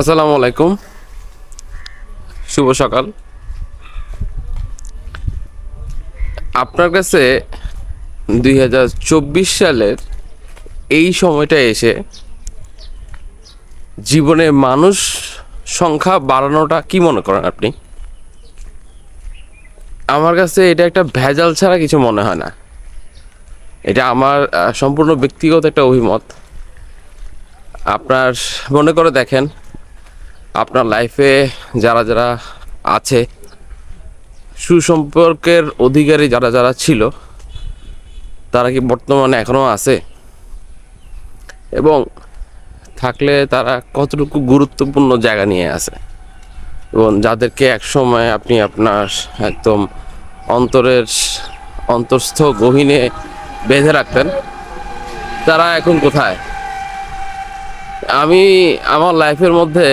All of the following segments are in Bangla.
আসসালামু আলাইকুম। শুভ সকাল। আপনার কাছে দুই হাজার চব্বিশ সালের এই সময়টা এসে জীবনে মানুষ সংখ্যা বাড়ানোটা কি মনে করেন আপনি? আমার কাছে এটা একটা ভেজাল ছাড়া কিছু মনে হয় না। এটা আমার সম্পূর্ণ ব্যক্তিগত একটা অভিমত। আপনার, মনে করে দেখেন আপনার লাইফে যারা যারা আছে, সুসম্পর্কের অধিকারী যারা যারা ছিল, তারা কি বর্তমানে এখনও আছে? এবং থাকলে তারা কতটুকু গুরুত্বপূর্ণ জায়গা নিয়ে আছে? এবং যাদেরকে একসময় আপনি আপনার একদম অন্তরের, অন্তঃস্থ গহীনে বেঁধে রাখতেন, তারা এখন কোথায়? আমি আমার লাইফের মধ্যে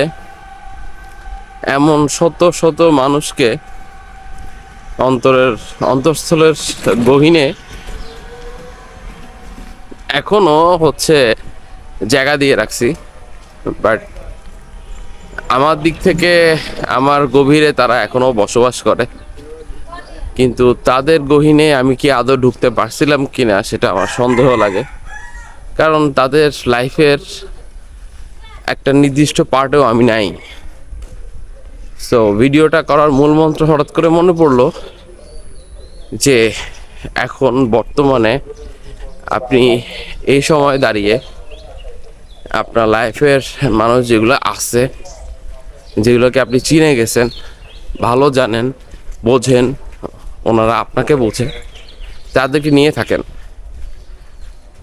এমন শত শত মানুষকে অন্তরের, অন্তঃস্থলের গহীনে এখনও হচ্ছে জায়গা দিয়ে রাখছি। বাট আমার দিক থেকে আমার গভীরে তারা এখনও বসবাস করে। কিন্তু তাদের গহীনে আমি কি আদৌ ঢুকতে পারছিলাম কিনা সেটা আমার সন্দেহ লাগে। কারণ তাদের লাইফের একটা নির্দিষ্ট পার্টেও আমি নাই। সো ভিডিওটা করার মূল মন্ত্র হঠাৎ করে মনে পড়ল যে এখন বর্তমানে আপনি এই সময় দাঁড়িয়ে আপনার লাইফের মানুষ যেগুলো আছে, যেগুলোকে আপনি চিনে গেছেন, ভালো জানেন, বোঝেন, ওনারা আপনাকে বোঝে, তাদেরকে নিয়ে থাকেন।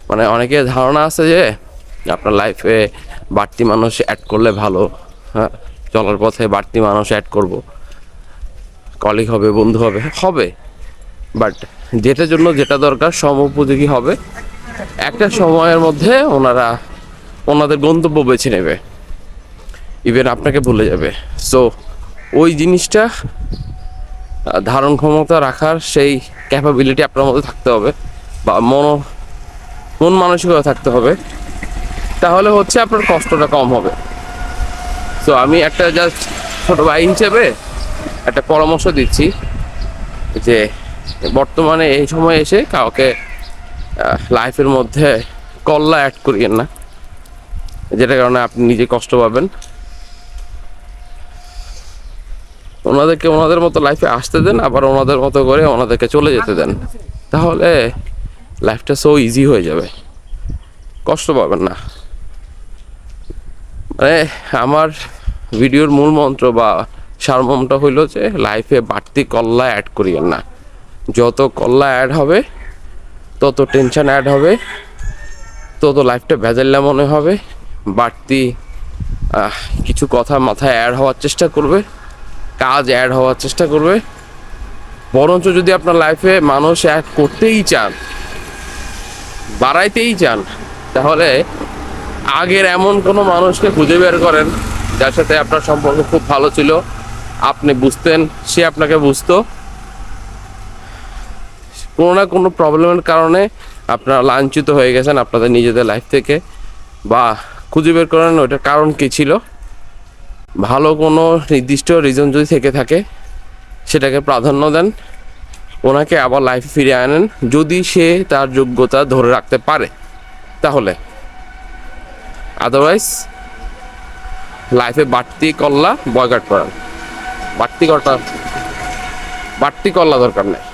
মানে অনেকের ধারণা আছে যে আপনার লাইফে বাড়তি মানুষ অ্যাড করলে ভালো হ্যাঁ? চলার পথে বাড়তি মানুষ অ্যাড করব। কলিগ হবে, বন্ধু হবে হবে। বাট যেটার জন্য যেটা দরকার, সম উপযোগী হবে। একটা সময়ের মধ্যে ওনারা, ওনাদের গন্তব্য বেছে নেবে। ইভেন আপনাকে ভুলে যাবে। সো ওই জিনিসটা ধারণ ক্ষমতা রাখার সেই ক্যাপাবিলিটি আপনার মধ্যে থাকতে হবে। বা মন মন মানসিকতা থাকতে হবে। তাহলে হচ্ছে আপনার কষ্টটা কম হবে। তো আমি একটা জাস্ট ছোট ভাই হিসেবে একটা পরামর্শ দিচ্ছি যে বর্তমানে এই সময় এসে কাউকে লাইফের মধ্যে কল্লা অ্যাড করিয়েন না যেটা কারণে আপনি নিজে কষ্ট পাবেন। ওনাদেরকে ওনাদের মতো লাইফে আসতে দেন, আবার ওনাদের মতো করে ওনাদেরকে চলে যেতে দেন। তাহলে লাইফটা সো ইজি হয়ে যাবে। কষ্ট পাবেন না। মানে আমার ভিডিওর মূল মন্ত্র বা সারমর্মটা হইল যে লাইফে বাড়তি কল্লা অ্যাড করিয়েন না। যত কল্লা অ্যাড হবে, তত টেনশন অ্যাড হবে, তত লাইফটা ভেজাল্লা মনে হবে। বাড়তি কিছু কথা মাথায় অ্যাড হওয়ার চেষ্টা করবে, কাজ অ্যাড হওয়ার চেষ্টা করবে। বরঞ্চ যদি আপনার লাইফে মানুষ অ্যাড করতেই চান, বাড়াইতেই চান, তাহলে আগের এমন কোনো মানুষকে খুঁজে বের করেন যার সাথে আপনার সম্পর্ক খুব ভালো ছিল। আপনি বুঝতেন, সে আপনাকে বুঝতো। কোনো না কোনো প্রবলেমের কারণে আপনারা লাঞ্ছিত হয়ে গেছেন আপনাদের নিজেদের লাইফ থেকে। বা খুঁজে বের করেন ওইটার কারণ কী ছিল? ভালো কোনো নির্দিষ্ট রিজন যদি থেকে থাকে, সেটাকে প্রাধান্য দেন। ওনাকে আবার লাইফে ফিরে আনেন, যদি সে তার যোগ্যতা ধরে রাখতে পারে। তাহলে আদারওয়াইজ লাইফে বাড়তি কল্লা বয়কাট করান বাড়তি কটা বাড়তি কল্লা দরকার নেই।